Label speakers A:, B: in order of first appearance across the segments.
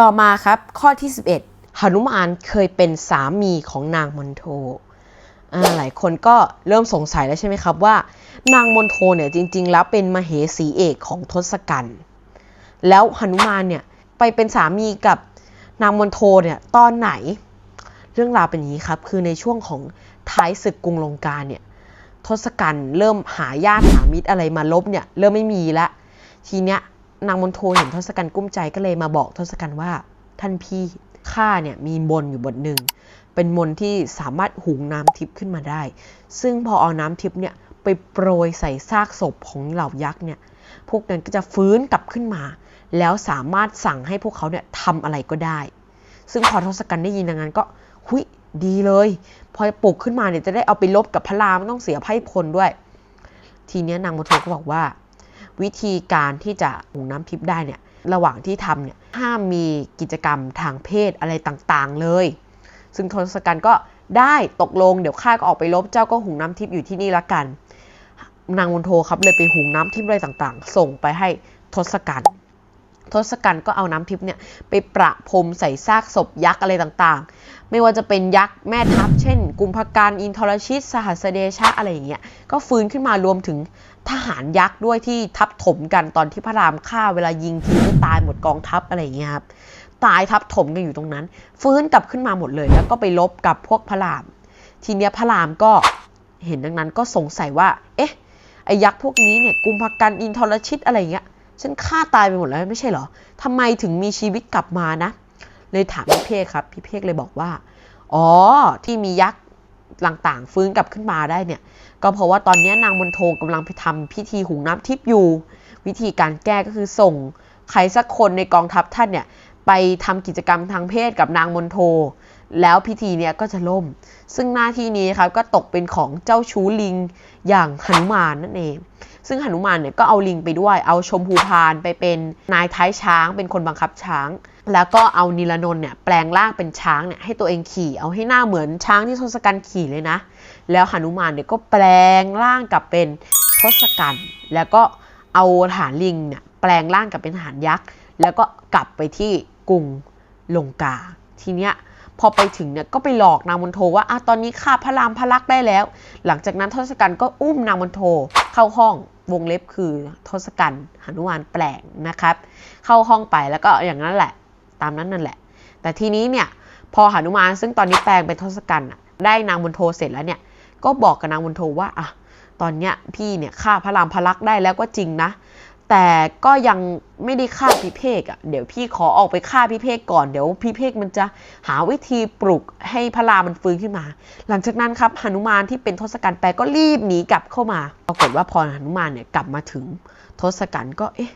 A: ต่อมาครับข้อที่ 11หนุมานเคยเป็นสามีของนางมนโทหลายคนก็เริ่มสงสัยแล้วใช่ไหมครับว่า นางมนโทเนี่ยจริง ๆ แล้วเป็นมเหสีเอกของทศกัณฐ์แล้วหนุมานเนี่ยไปเป็นสามีกับนางมนโทเนี่ยตอนไหน เรื่องราวเป็นอย่างนี้ครับ คือในช่วงของท้ายศึกกรุงลงกาเนี่ยทศกัณฐ์เริ่มหาญาติหามิตรอะไรมาลบเนี่ยเริ่มไม่มีละทีเนี้ย นางมนโทเห็นทศกัณฐ์กุ้มใจก็เลยมาบอกทศกัณฐ์ว่าท่านพี่ข้าเนี่ยมีมนอยู่บทหนึ่ง เป็นมนที่สามารถหุงน้ำทิพย์ขึ้นมาได้ ซึ่งพอเอาน้ำทิพย์เนี่ยไปโปรยใส่ซากศพของเหล่ายักษ์เนี่ยพวกนั้นก็จะฟื้นกลับขึ้นมา แล้วสามารถสั่งให้พวกเขาเนี่ยทำอะไรก็ได้ ซึ่งพอทศกัณฐ์ได้ยินดังนั้นก็หุยดีเลย พอปลุกขึ้นมาเนี่ยจะได้เอาไปลบกับพระรามไม่ต้องเสียไพ่พลด้วย ทีเนี้ยนางมนโทก็บอกว่า วิธีการที่จะหุงน้ำทิพย์ได้เนี่ยระหว่างที่ทำเนี่ยห้ามมีกิจกรรมทางเพศอะไรต่างๆเลย ซึ่งทศกัณฐ์ก็ได้ตกลงเดี๋ยวข้าก็ออกไปลบเจ้าก็หุงน้ำทิพย์อยู่ที่นี่ละกัน นางมณโทครับเลยไปหุงน้ำทิพย์อะไรต่างๆ ส่งไปให้ทศกัณฐ์ ทศกัณฐ์ก็เอาน้ำทิพย์เนี่ยไปประพรมใส่ซากศพยักษ์อะไรต่างๆ ไม่ว่าจะเป็นยักษ์แม่ทัพ เช่น กุมภกันอินทรชิต สหัสเดชะอะไรอย่างเงี้ยก็ฟื้นขึ้นมารวมถึงทหารยักษ์ด้วยที่ทับถมกันตอนที่พระรามฆ่าเวลายิงทีก็ตายหมดกองทัพอะไรอย่างเงี้ยครับตายทับถมกันอยู่ตรงนั้น ฟื้นกลับขึ้นมาหมดเลย แล้วก็ไปลบกับพวกพระราม ทีเนี้ยพระรามก็เห็นดังนั้นก็สงสัยว่า เอ๊ะไอ้ยักษ์พวกนี้เนี่ยกุมภกันอินทรชิตอะไรอย่างเงี้ย ฉันฆ่าตายไปหมดแล้วไม่ใช่เหรอทำไมถึงมีชีวิตกลับมานะ เลยถามพี่เพกครับ พี่เพกเลยบอกว่า อ๋อ ที่มียักษ์ต่างๆ ฟื้นกลับขึ้นมาได้เนี่ย ก็เพราะว่าตอนนี้นางมนโทกำลังไปทำพิธีหุงน้ำทิพย์อยู่ วิธีการแก้ก็คือส่งใครสักคนในกองทัพท่านเนี่ยไปทำกิจกรรมทางเพศกับนางมนโท แล้วพิธีเนี้ยก็จะล่ม ซึ่งหน้าที่นี้ครับก็ตกเป็นของเจ้าชู้ลิงอย่างหนุมานนั่นเอง ซึ่งหนุมานเนี่ยก็เอาลิงไปด้วย เอาชมพูพานไปเป็นนายท้ายช้างเป็นคนบังคับช้าง แล้วก็เอานิลนนท์เนี่ยแปลงร่างเป็นช้างเนี่ยให้ตัวเองขี่ เอาให้หน้าเหมือนช้างที่ทศกัณฐ์ขี่เลยนะ แล้วหนุมานเนี่ยก็แปลงร่างกลับเป็นทศกัณฐ์ แล้วก็เอาทหารลิงเนี่ยแปลงร่างกลับเป็นทหารยักษ์ แล้วก็กลับไปที่กรุงลงกา ทีเนี้ย พอไปถึงเนี่ยก็ไปหลอกนางมนโทว่าอะตอนนี้ข้าพระรามพระลักษณ์ได้แล้ว หลังจากนั้นทศกัณฐ์ก็อุ้มนางมนโทเข้าห้องวงเล็บคือทศกัณฐ์หนุมานแปลงนะครับ เข้าห้องไปแล้วก็อย่างนั้นแหละ ตามนั้นนั่นแหละ แต่ทีนี้เนี่ยพอหนุมานซึ่งตอนนี้แปลงเป็นทศกัณฐ์ได้นางมนโทเสร็จแล้วเนี่ยก็บอกกับนางมนโทว่าอะตอนเนี้ยพี่เนี่ยฆ่าพระรามพระลักษณ์ได้แล้วก็จริงนะ แต่ก็ยังไม่ได้ฆ่าพิเภกอะ่ะเดี๋ยวพี่ขอออกไปฆ่าพิเภกก่อนเดี๋ยวพิเภกมันจะหาวิธีปลุกให้พระรามมันฟื้นขึ้นมา หลังจากนั้นครับหนุมานที่เป็นทศกัณฐ์แปลก็รีบหนีกลับเข้ามาปรากฏว่าพอหนุมานเนี่ยกลับมาถึงทศกัณฐ์ก็เอ๊ะ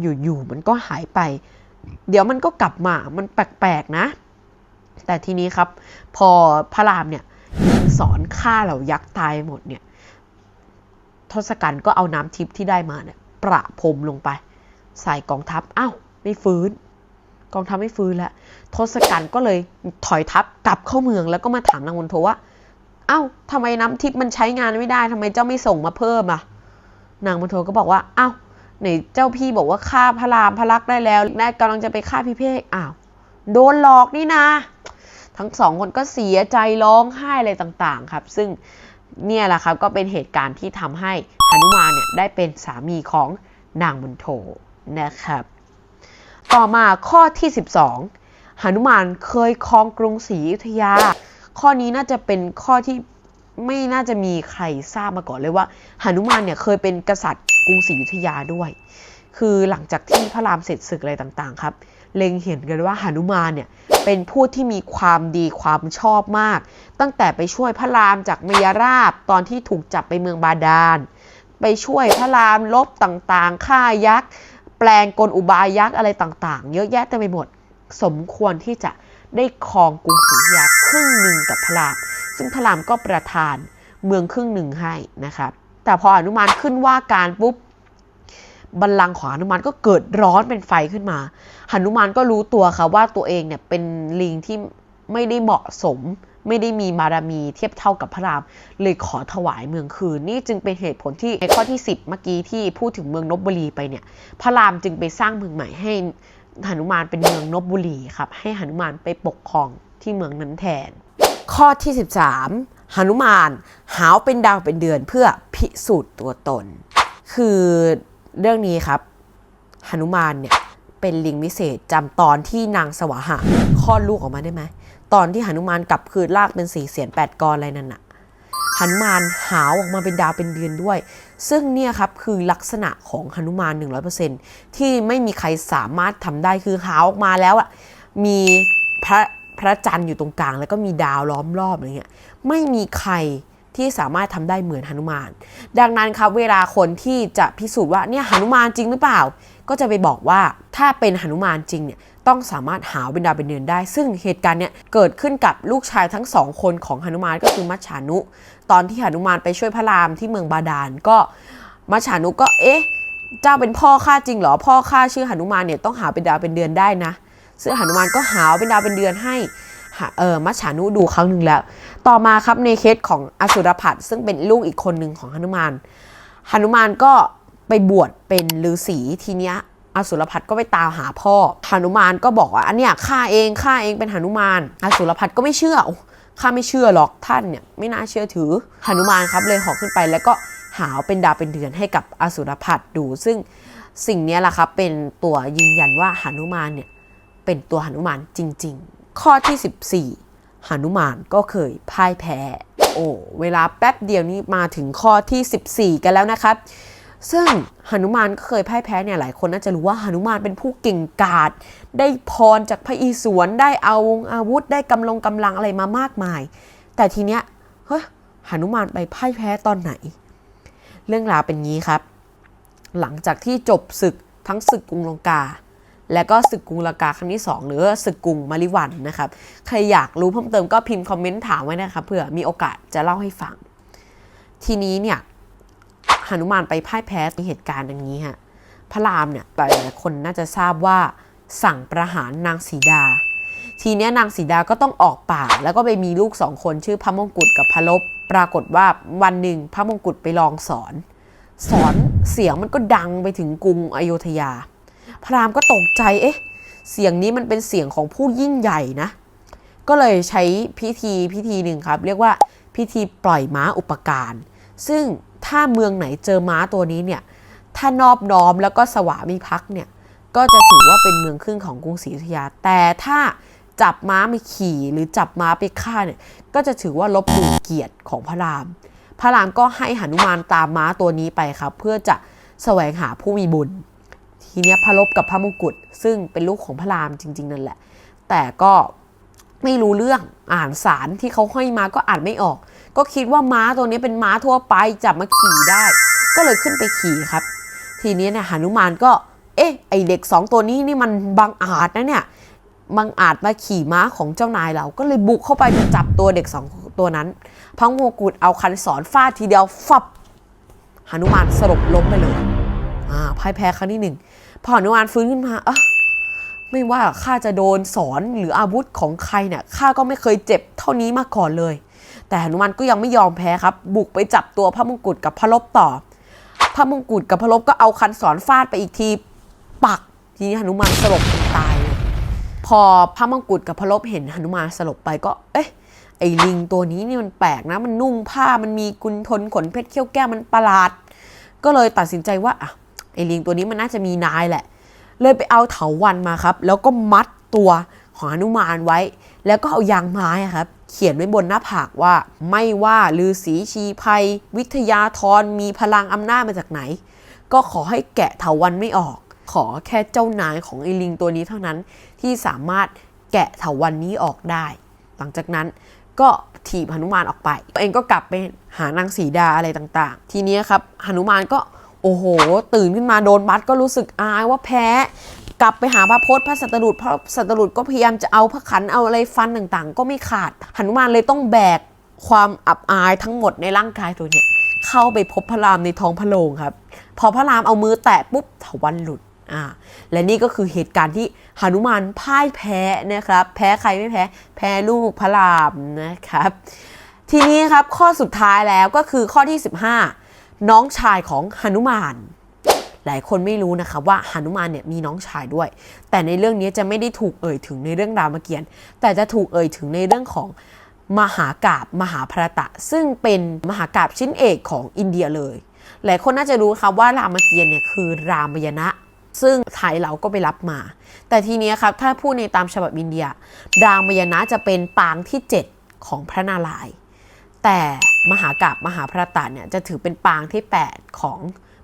A: อยู่ๆมันก็หายไป เดี๋ยวมันก็กลับมามันแปลกๆนะ แต่ทีนี้ครับ พอพระรามเนี่ยสอนฆ่าเหล่ายักษ์ตายหมดเนี่ยทศกัณฐ์ก็เอาน้ำทิพย์ที่ได้มาเนี่ย ประพรมลงไป ใส่กองทัพอ้าวไม่ฟื้น กองทัพไม่ฟื้นแล้วทศกัณฐ์ก็เลยถอยทัพกลับเข้าเมืองแล้วก็มาถามนางมนโทว่าเอ้าทำไมน้ำทิพย์มันใช้งานไม่ได้ทำไมเจ้าไม่ส่งมาเพิ่มอะ นางมนโทก็บอกว่าเอ้าไหนเจ้าพี่บอกว่าฆ่าพระรามพระลักษณ์ได้แล้วแน่กำลังจะไปฆ่าพิเภกอ้าวโดนหลอกนี่นะ ทั้งสองคนก็เสียใจร้องไห้อะไรต่างๆ ครับ ซึ่ง เนี่ยแหละครับก็เป็นเหตุการณ์ที่ทำให้หนุมานเนี่ยได้เป็นสามีของนางมนโทนะครับ ต่อมาข้อที่ 12หนุมานเคยครองกรุงศรีอยุธยา ข้อนี้น่าจะเป็นข้อที่ไม่น่าจะมีใครทราบมาก่อนเลยว่าหนุมานเนี่ยเคยเป็นกษัตริย์กรุงศรีอยุธยาด้วย คือหลังจากที่พระรามเสร็จศึกอะไรต่างๆ ครับ เล็งเห็นกันว่าหานุมานเนี่ยเป็นผู้ที่มีความดีความชอบมาก ตั้งแต่ไปช่วยพระรามจากเมยราบตอนที่ถูกจับไปเมืองบาดาล ไปช่วยพระรามลบต่างๆฆ่ายักษ์ แปลงกลอุบายยักษ์อะไรต่างๆ เยอะแยะเต็มไปหมด สมควรที่จะได้ครองกรุงศรีอยุธยาครึ่งหนึ่งกับพระราม ซึ่งพระรามก็ประทานเมืองครึ่งหนึ่งให้นะครับแต่พออนุมานขึ้นว่าการปุ๊บ บัลลังก์ของหนุมานก็เกิดร้อนเป็นไฟขึ้นมาหนุมานก็รู้ตัวค่ะว่าตัวเองเนี่ยเป็นลิงที่ไม่ได้เหมาะสม ไม่ได้มีบารมีเทียบเท่ากับพระราม เลยขอถวายเมืองคืน นี่จึงเป็นเหตุผลที่ในข้อที่ 10 เมื่อกี้ที่พูดถึงเมืองนบบุรีไปเนี่ย พระรามจึงไปสร้างเมืองใหม่ให้หนุมานเป็นเมืองนบบุรีครับ ให้หนุมานไปปกครองที่เมืองนั้นแทน ข้อที่ 13หนุมานหาวเป็นดาวเป็นเดือนเพื่อพิสูจน์ตัวตน คือ เรื่องนี้ครับหนุมานเนี่ยเป็นลิงวิเศษจำตอนที่นางสวาหะคลอดลูกออกมาได้ไหมตอนที่หนุมานกลับคืนลากเป็นสี่เสียนแปดกรอะไรนั่นน่ะหนุมานหาวออกมาเป็นดาวเป็นเดือนด้วย ซึ่งเนี่ยครับคือลักษณะของหนุมาน 100%ที่ไม่มีใครสามารถทำได้คือหาวออกมาแล้วอะมีพระพระจันทร์อยู่ตรงกลาง แล้วก็มีดาวล้อมรอบอะไรเงี้ยไม่มีใคร ที่สามารถทำได้เหมือนหนุมาน ดังนั้นครับเวลาคนที่จะพิสูจน์ว่าเนี่ยหนุมานจริงหรือเปล่า ก็จะไปบอกว่าถ้าเป็นหนุมานจริงเนี่ยต้องสามารถหาวเป็นดาวเป็นเดือนได้ ซึ่งเหตุการณ์เนี่ยเกิดขึ้นกับลูกชายทั้งสองคนของหนุมานก็คือมัจฉานุ ตอนที่หนุมานไปช่วยพระรามที่เมืองบาดาลก็มัจฉานุก็เอ๊ะเจ้าเป็นพ่อข้าจริงเหรอพ่อข้าชื่อหนุมานเนี่ยต้องหาเป็นดาวเป็นเดือนได้นะซึ่งหนุมานก็หาวเป็นดาวเป็นเดือนให้ หาเออมัจฉานุดูครั้งหนึ่งแล้ว ต่อมาครับในเคสของอสุรพัดซึ่งเป็นลูกอีกคนหนึ่งของหนุมานหนุมานก็ไปบวชเป็นฤาษีทีเนี้ยอสุรพัดก็ไปตามหาพ่อหนุมานก็บอกว่าอันเนี้ยข้าเองข้าเองเป็นหนุมานอสุรพัดก็ไม่เชื่ออ้ข้าไม่เชื่อหรอกท่านเนี่ยไม่น่าเชื่อถือหนุมานครับเลยหอกขึ้นไปแล้วก็หาวเป็นดาวเป็นเดือนให้กับอสุรพัดดู ซึ่งสิ่งนี้แหละครับเป็นตัวยืนยันว่าหนุมานเนี่ยเป็นตัวหนุมานจริง ๆ ข้อที่ 14หนุมานก็เคยพ่ายแพ้ โอ้เวลาแป๊บเดียวนี้มาถึงข้อที่ 14 กันแล้วนะครับ ซึ่งหนุมานก็เคยพ่ายแพ้เนี่ยหลายคนน่าจะรู้ว่าหนุมานเป็นผู้เก่งกาจได้พรจากพระอิศวรได้เอาอาวุธได้กำลงกำลังอะไรมามากมาย แต่ทีเนี้ยเฮ้ยหนุมานไปพ่ายแพ้ตอนไหน เรื่องราวเป็นงี้ครับ หลังจากที่จบศึกทั้งศึกกรุงลงกา และก็ศึกกรุงลงกาครั้งที่ 2 หรือว่าศึกกรุงมาริวันนะครับ ใครอยากรู้เพิ่มเติมก็พิมพ์คอมเมนต์ถามไว้นะครับเผื่อมีโอกาสจะเล่าให้ฟัง ทีนี้เนี่ยหนุมานไปพ่ายแพ้ในเหตุการณ์อย่างนี้ฮะพระรามเนี่ยหลายคนน่าจะทราบว่าสั่งประหารนางสีดา ทีนี้นางสีดาก็ต้องออกป่า แล้วก็ไปมีลูกสองคนชื่อพระมงกุฎกับพระลบ ปรากฏว่าวันหนึ่งพระมงกุฎไปลองสอน สอนเสียงมันก็ดังไปถึงกรุงอโยธยา พระรามก็ตกใจเอ๊ะ เสียงนี้มันเป็นเสียงของผู้ยิ่งใหญ่นะ ก็เลยใช้พิธีพิธีหนึ่งครับ เรียกว่าพิธีปล่อยม้าอุปการซึ่งถ้าเมืองไหนเจอม้าตัวนี้เนี่ยถ้านอบน้อมแล้วก็สวามิภักดิ์เนี่ยก็จะถือว่าเป็นเมืองขึ้นของกรุงศรีอยุธยา แต่ถ้าจับม้าไปขี่หรือจับม้าไปฆ่าเนี่ยก็จะถือว่าลบหลู่เกียรติของพระราม พระรามก็ให้หนุมานตามม้าตัวนี้ไปครับ เพื่อจะแสวงหาผู้มีบุญ ทีเนี้ยพระลบกับพระมงกุฎซึ่งเป็นลูกของพระรามจริง ๆ นั่นแหละ แต่ก็ไม่รู้เรื่องอ่านสารที่เขาให้มาก็อ่านไม่ออก ก็คิดว่าม้าตัวนี้เป็นม้าทั่วไปจับมาขี่ได้ ก็เลยขึ้นไปขี่ครับ ทีนี้เนี่ยหนุมานก็ เอ๊ะไอเด็กสองตัวนี้นี่มันบังอาจนะเนี่ยบังอาจมาขี่ม้าของเจ้านายเราก็เลยบุกเข้าไปจะจับตัวเด็กสองตัวนั้น พังโมกุฎเอาคันสอนฟาดทีเดียวฟับหนุมานสลบล้มไปเลย อ่าพ่ายแพ้ครั้งที่หนึ่งพอหนุมานฟื้นขึ้นมาอะไม่ว่าข้าจะโดนสอนหรืออาวุธของใครเนี่ยข้าก็ไม่เคยเจ็บเท่านี้มาก่อนเลย แต่หนุมานก็ยังไม่ยอมแพ้ครับ บุกไปจับตัวพระมงกุฎกับพระลบต่อ พระมงกุฎกับพระลบก็เอาคันสอนฟาดไปอีกทีปักทีนี้หนุมานสลบตายเลยพอพระมงกุฎกับพระลบเห็นหนุมานสลบไปก็ เอ๊ะไอ้ลิงตัวนี้นี่มันแปลกนะ มันนุ่งผ้ามันมีกุนทนขนเพชรเขี้ยวแก้วมันประหลาด ก็เลยตัดสินใจว่าอะ ไอ้ลิงตัวนี้มันน่าจะมีนายแหละ เลยไปเอาเถาวันมาครับ แล้วก็มัดตัวของหนุมานไว้ แล้วก็เอายางไม้ครับ เขียนไว้บนหน้าผากว่า ไม่ว่าลือสีชีภัย วิทยาธรมีพลังอำนาจมาจากไหน ก็ขอให้แกะเถาวันไม่ออก ขอแค่เจ้านายของไอ้ลิงตัวนี้เท่านั้นที่สามารถแกะเถาวันนี้ออกได้ หลังจากนั้นก็ถีบหนุมานออกไปตัวเองก็กลับไปหานางสีดาอะไรต่างๆ ทีนี้ครับหนุมานก็ โอ้โห ตื่นขึ้นมาโดนมัดก็รู้สึกอายว่าแพ้ กลับไปหาพระพศพระสัตรุษพระสัตรุษก็พยายามจะเอาพระขันเอาอะไรฟันต่างๆ ก็ไม่ขาดหนุมานเลยต้องแบกความอับอายทั้งหมดในร่างกายตัวเนี้ยเข้าไปพบพระรามในท้องพระโรงครับ พอพระรามเอามือแตะปุ๊บถวันหลุดอ่าและนี่ก็คือเหตุการณ์ที่หนุมานพ่ายแพ้นะครับ แพ้ใครไม่แพ้ แพ้ลูกพระรามนะครับ ทีนี้ครับข้อสุดท้ายแล้วก็คือข้อที่ 15 น้องชายของหนุมาน หลายคนไม่รู้นะคะว่าหนุมานเนี่ยมีน้องชายด้วย แต่ในเรื่องนี้จะไม่ได้ถูกเอ่ยถึงในเรื่องรามเกียรติ์แต่จะถูกเอ่ยถึงในเรื่องของมหากาบมหาภารตะ ซึ่งเป็นมหากาบชิ้นเอกของอินเดียเลย หลายคนน่าจะรู้ครับว่ารามเกียรติ์เนี่ยคือรามยณะซึ่งไทยเราก็ไปรับมา แต่ทีนี้ครับถ้าพูดในตามฉบับอินเดีย รามยณะจะเป็นปางที่ 7 ของพระนารายณ์แต่ มหากราบมหาภารตะเนี่ยจะถือเป็นปางที่ 8 ของ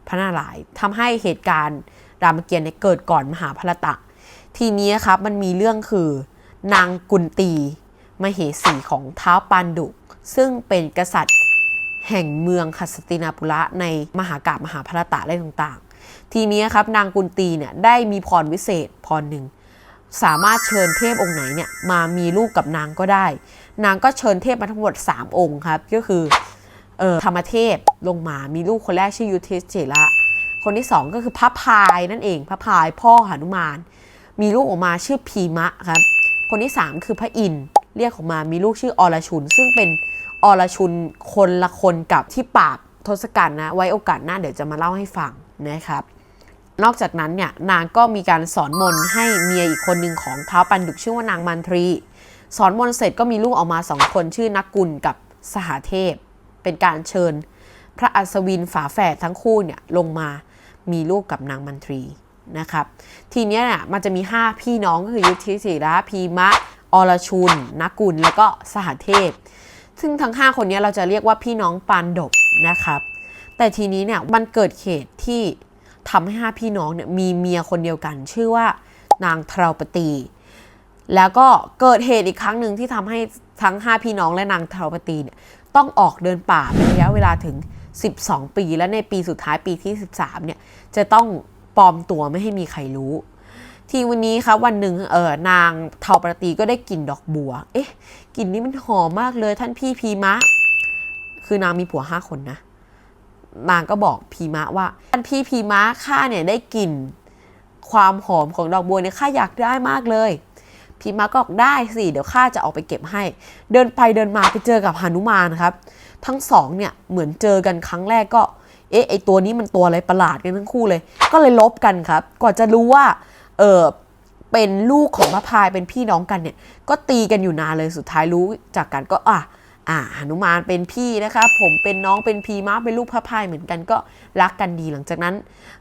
A: พระนารายณ์ทำให้เหตุการณ์รามเกียรติ์เนี่ยเกิดก่อนมหาภารตะ ทีนี้ครับมันมีเรื่องคือนางกุนตีมเหสีของท้าวปันดุ ซึ่งเป็นกษัตริย์แห่งเมืองคัสตินาปุระในมหากราบมหาภารตะอะไรต่างๆ ทีนี้ครับนางกุนตีเนี่ยได้มีพรวิเศษพรหนึ่ง สามารถเชิญเทพองค์ไหนเนี่ยมามีลูกกับนางก็ได้ นางก็เชิญเทพมาทั้งหมด 3 องค์ครับ ก็คือเอ่อธรรมเทพลงมามีลูกคนแรกชื่อยุทธเจระคนที่ 2 ก็คือพระพายนั่นเองพระพายพ่อหนุมาน มีลูกออกมาชื่อพีมะครับ คนที่ 3 คือพระอินเรียกออกมามีลูกชื่ออรชุน ซึ่งเป็นอรชุนคนละคนกับที่ปราบทศกัณฐ์นะ ไว้โอกาสหน้าเดี๋ยวจะมาเล่าให้ฟังนะครับ นอกจากนั้นเนี่ยนางก็มีการสอนมนต์ให้เมียอีกคนหนึ่งของท้าวปันดุกชื่อว่านางมันทรี สอนมนเสร็จก็มีลูกออกมาสองคนชื่อนักกุลกับสหเทพ เป็นการเชิญ พระอัศวินฝาแฝดทั้งคู่เนี่ยลงมามีลูกกับนางมันทรีนะครับทีนี้เนี่ยมันจะมี 5 พี่น้องก็คือยุทธิศิระพีมะอรชุนนักกุลแล้วก็สหเทพ ซึ่งทั้ง 5 คนนี้เราจะเรียกว่าพี่น้องปานดบนะครับ แต่ทีนี้เนี่ยมันเกิดเหตุที่ทำให้ห้าพี่น้องเนี่ยมีเมียคนเดียวกัน ชื่อว่านางทราปตี แล้วก็เกิดเหตุอีกครั้งหนึ่งที่ทำให้ทั้ง 5 พี่น้องและนางทราวปตีเนี่ยต้องออกเดินป่าเป็นระยะเวลาถึง 12 ปี และในปีสุดท้ายปีที่ 13เนี่ยจะต้องปลอมตัวไม่ให้มีใครรู้ ทีวันนี้ครับวันหนึ่งเออนางเทาประตีก็ได้กลิ่นดอกบัว เอ๊ะกลิ่นนี้มันหอมมากเลยท่านพี่พีมะ คือนางมีผัวห้าคนนะนางก็บอกพีมะว่าท่านพี่พีมะข้าเนี่ยได้กลิ่นความหอมของดอกบัวเนี่ยข้าอยากได้มากเลย พีมาก็บอกได้สิเดี๋ยวข้าจะออกไปเก็บให้ เดินไปเดินมาไปเจอกับหนุมานครับ ทั้งสองเนี่ยเหมือนเจอกันครั้งแรกก็ เอ๊ะไอตัวนี้มันตัวอะไรประหลาดกันทั้งคู่เลย ก็เลยลบกันครับกว่าจะรู้ว่าเออเป็นลูกของพระพายเป็นพี่น้องกันเนี่ย ก็ตีกันอยู่นานเลยสุดท้ายรู้จากกันก็อะ อ่าหนุมานเป็นพี่นะครับผมเป็นน้องเป็นพีมะเป็นลูกพระพายเหมือนกันก็รักกันดีหลังจากนั้น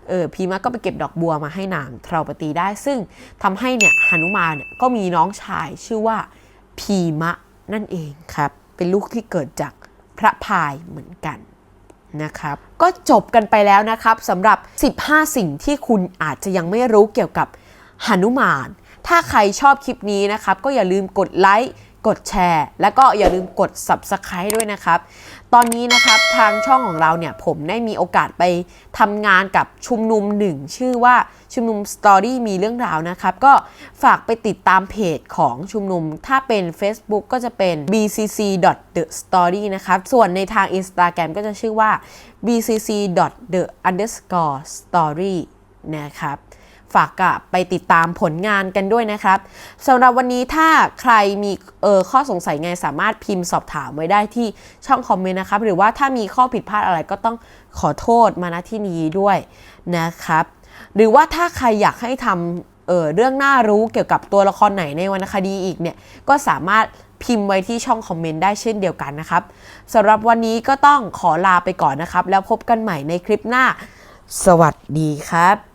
A: เออพีมะก็ไปเก็บดอกบัวมาให้นางทราปตีได้ ซึ่งทำให้เนี่ยหนุมานเนี่ยก็มีน้องชายชื่อว่าพีมะนั่นเองครับ เป็นลูกที่เกิดจากพระพายเหมือนกันนะครับก็จบกันไปแล้วนะครับสำหรับ 15 สิ่งที่คุณอาจจะยังไม่รู้เกี่ยวกับหนุมาน ถ้าใครชอบคลิปนี้นะครับ ก็อย่าลืมกดไลค์ กดแชร์ แล้วก็อย่าลืมกด Subscribe ด้วยนะครับ ตอนนี้นะครับทางช่องของเราเนี่ยผมได้มีโอกาสไปทำงานกับชุมนุมหนึ่งชื่อว่าชุมนุมสตอรี่มีเรื่องราวนะครับ ก็ฝากไปติดตามเพจของชุมนุม ถ้าเป็น Facebook ก็จะเป็น bcc.the_story นะครับ ส่วนในทาง Instagram ก็จะชื่อว่า bcc.the_story นะครับ ฝากกับไปติดตามผลงานกันด้วยนะครับสำหรับวันนี้ถ้าใครมีเออข้อสงสัยไงสามารถพิมพ์สอบถามไว้ได้ที่ช่องคอมเมนต์นะครับ หรือว่าถ้ามีข้อผิดพลาดอะไรก็ต้องขอโทษมาณที่นี้ด้วยนะครับ หรือว่าถ้าใครอยากให้ทำเออเรื่องน่ารู้เกี่ยวกับตัวละครไหนในวรรณคดีอีกเนี่ยก็สามารถพิมพ์ไว้ที่ช่องคอมเมนต์ได้เช่นเดียวกันนะครับสำหรับวันนี้ก็ต้องขอลาไปก่อนนะครับ แล้วพบกันใหม่ในคลิปหน้า สวัสดีครับ